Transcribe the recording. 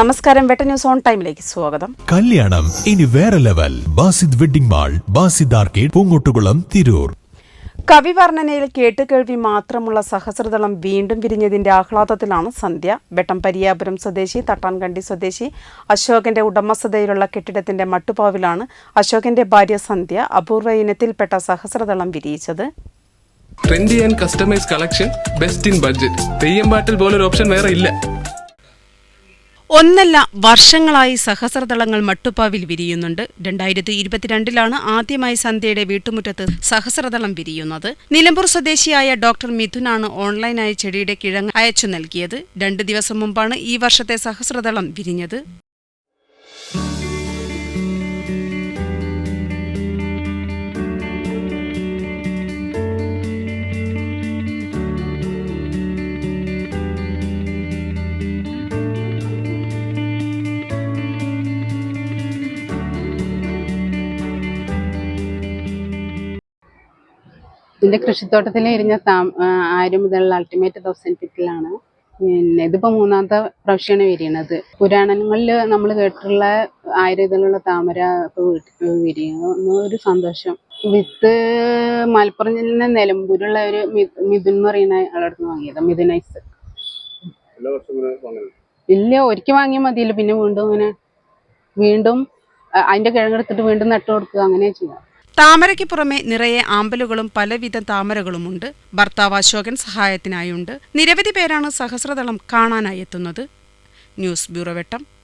നമസ്കാരം. വെട്ട news on ടൈമിലേക്ക് സ്വാഗതം. കല്യാണം ഇനി വേറെ level. Basid wedding mall Basid arcade Poonkottukulam Tirur. കവിവർണനയിൽ കേട്ടുകേൾവി മാത്രമുള്ള സഹസ്രതളം വീണ്ടും വിരിഞ്ഞതിന്റെ ആഹ്ലാദത്തിലാണ് സന്ധ്യ. വെട്ടം പരിയാപുരം സ്വദേശി തട്ടാൻകണ്ടി സ്വദേശി അശോകന്റെ ഉടമസ്ഥതയിലുള്ള കെട്ടിടത്തിന്റെ മട്ടുപാവിലാണ് അശോകന്റെ ഭാര്യ സന്ധ്യ അപൂർവ ഇനത്തിൽപ്പെട്ട സഹസ്രതളം വിരിയിച്ചത്. Trendy and customise collection best in budget Theyyam പാട്ടിൽ പോലൊരു ഓപ്ഷൻ വേറെ ഇല്ല. ഒന്നല്ല വർഷങ്ങളായി സഹസ്രദളങ്ങൾ മട്ടുപ്പാവിൽ വിരിയുന്നുണ്ട്. രണ്ടായിരത്തി ഇരുപത്തിരണ്ടിലാണ് ആദ്യമായി സന്ധ്യയുടെ വീട്ടുമുറ്റത്ത് സഹസ്രദളം വിരിയുന്നത്. നിലമ്പൂർ സ്വദേശിയായ ഡോക്ടർ മിഥുനാണ് ഓൺലൈനായി ചെടിയുടെ കിഴങ്ങ് അയച്ചു നൽകിയത്. രണ്ട് ദിവസം മുമ്പാണ് ഈ വർഷത്തെ സഹസ്രദളം വിരിഞ്ഞത്. ഇതിന്റെ കൃഷിത്തോട്ടത്തിൽ എരിഞ്ഞ താം ആര് ആയിരം മുതലുള്ള അൾട്ടിമേറ്റ് തൗസൻഡ് ഫിറ്റിലാണ് പിന്നെ ഇതിപ്പോൾ മൂന്നാമത്തെ പ്രാവശ്യമാണ് വിരിയണത്. പുരാണങ്ങളിൽ നമ്മൾ കേട്ടിട്ടുള്ള ആയിരം ഇതിലുള്ള താമര ഇപ്പോൾ വീട്ടിൽ വിരിയുന്നു. ഒരു സന്തോഷം. വിത്ത് മലപ്പുറം ജില്ല നിലമ്പൂരുള്ള ഒരു മിഥുൻ എന്ന് പറയുന്ന ആളടുത്ത് വാങ്ങിയത് മിഥുനൈസ് ഇല്ല ഒരിക്കൽ വാങ്ങിയാൽ മതിയല്ലോ. പിന്നെ വീണ്ടും അങ്ങനെ വീണ്ടും അതിന്റെ അതിന്റെ കിഴങ്ങെടുത്തിട്ട് വീണ്ടും നട്ടു കൊടുക്കുക അങ്ങനെ ചെയ്യാം താമരയ്ക്ക് പുറമെ നിറയെ ആമ്പലുകളും പലവിധ താമരകളുമുണ്ട്. ഭർത്താവ് അശോകൻ സഹായത്തിനായുണ്ട്. നിരവധി പേരാണ് സഹസ്രതളം കാണാനായി എത്തുന്നത്. News bureau Vettam.